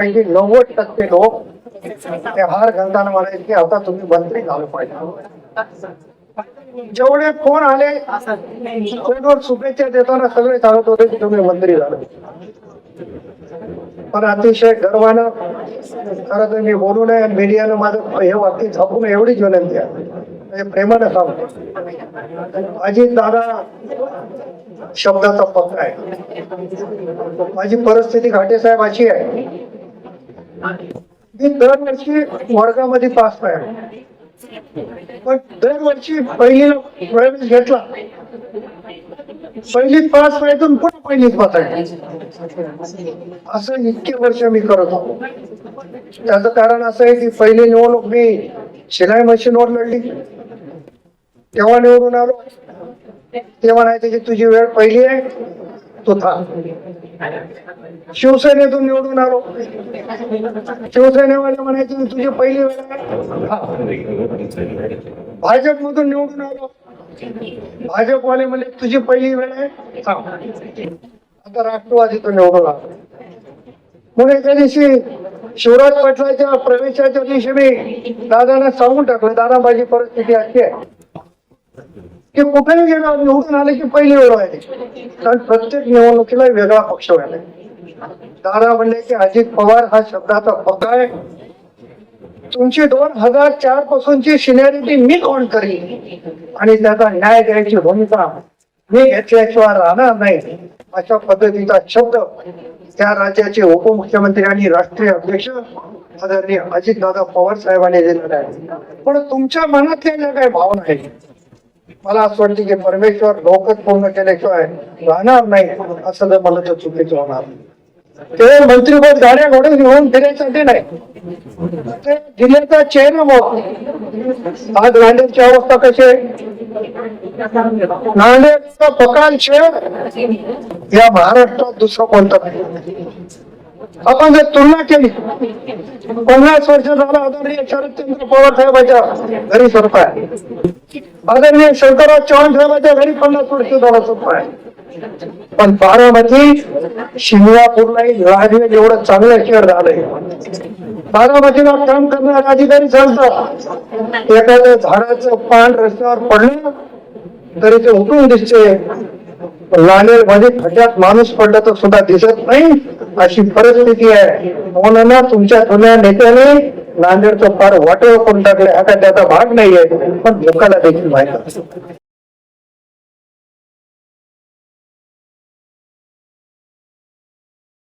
पैकी नव्वद टक्के लोक ते हार घालताना म्हणायचे की आता तुम्ही मंत्री झालं पाहिजे. जेवढे फोन आले फोनवर शुभेच्छा देताना सगळे सांगत होते की तुम्ही मंत्री झालं पण अतिशय गर्वानं खरं तर मी बोलू नये मीडियानं माझं हे वाक्य झापून एवढीच विनंती आहे. प्रेमानं सांगतो. अजित दादा शब्दाचा पक्का आहे. माझी परिस्थिती घाटे साहेब अशी आहे. मी दरवर्षी वर्गामध्ये पास पाहिजे पण दरवर्षी पहिलीला प्रवेश घेतला. पहिलीत पास व्हायचं पण पहिलीत पास आहे. असं इतके वर्ष मी करत होतो. त्याचं कारण असं आहे की पहिली निवडणूक मी शिलाई मशीनवर लढली. तेव्हा निवडून आलो. ते नाही की तुझी वेळ पहिली आहे. तो थांब शिवसेनेतून निवडून आलो। शिवसेनेवाले म्हणायचे तुझी पहिली वेळ आहे. मधून निवडून आलो। भाजपवाले म्हणजे तुझी पहिली वेळ आहे. थांब. आता राष्ट्रवादीतून निवडून आलो. म्हणून एका दिवशी शिवराज पाटलाच्या प्रवेशाच्या दिवशी मी दादांना सांगून टाकलं दादा माझी परिस्थिती अशी आहे. की कुठेही गेला निवडून आले की पहिली वेळ आहे. कारण प्रत्येक निवडणुकीला वेगळा पक्ष व्हायला दादा म्हणले की अजित पवार हा शब्दाचा पक्का आहे. तुमची दोन हजार चार पासूनची सिनियरिटी मी कोण करीन? आणि त्याचा न्याय द्यायची भूमिका मी घेतल्याशिवाय राहणार नाही. अशा पद्धतीचा शब्द त्या राज्याचे उपमुख्यमंत्री आणि राष्ट्रीय अध्यक्ष आदरणीय अजितदादा पवार साहेबांनी दिलेला आहे. पण तुमच्या मनातल्या ज्या काही भावना आहेत मला असं वाटतं की परमेश्वर लोकच पूर्ण केल्याशिवाय राहणार नाही असं जर मला तर चुकीचं होणार. ते मंत्रीपद गाड्या घोडे घेऊन फिरायसाठी नाही. ते जिल्ह्याचा चेहरा मग आज नांदेडची अवस्था कशी आहे? नांदेडचा पकाल शहर या महाराष्ट्रात दुसरं कोणतं नाही? आपण जर तुलना केली. पन्नास वर्ष झाला आदरणीय शरदचंद्र पवार साहेबांच्या घरी स्वरूप आहे. आदरणीय शंकरराव चव्हाण साहेबांच्या घरी पन्नास वर्ष झाला स्वरूप आहे. पण बारामती शिंगणापूरलाही राजवे एवढं चांगलं शहर झालंय. बारामतीला काम करणारे अधिकारी सांगतात एखाद्या झाडाचं पान रस्त्यावर पडलं तरी ते उठून दिसते. लानेरमध्ये म्हणजे खड्ड्यात माणूस पडला तर सुद्धा दिसत नाही. अशी परिस्थिती आहे. म्हणून ना तुमच्या जुन्या नेत्याने नांदेडचं फार वाटव करून टाकले हा काय त्याचा भाग नाहीये. पण लोकांना देखील माहीत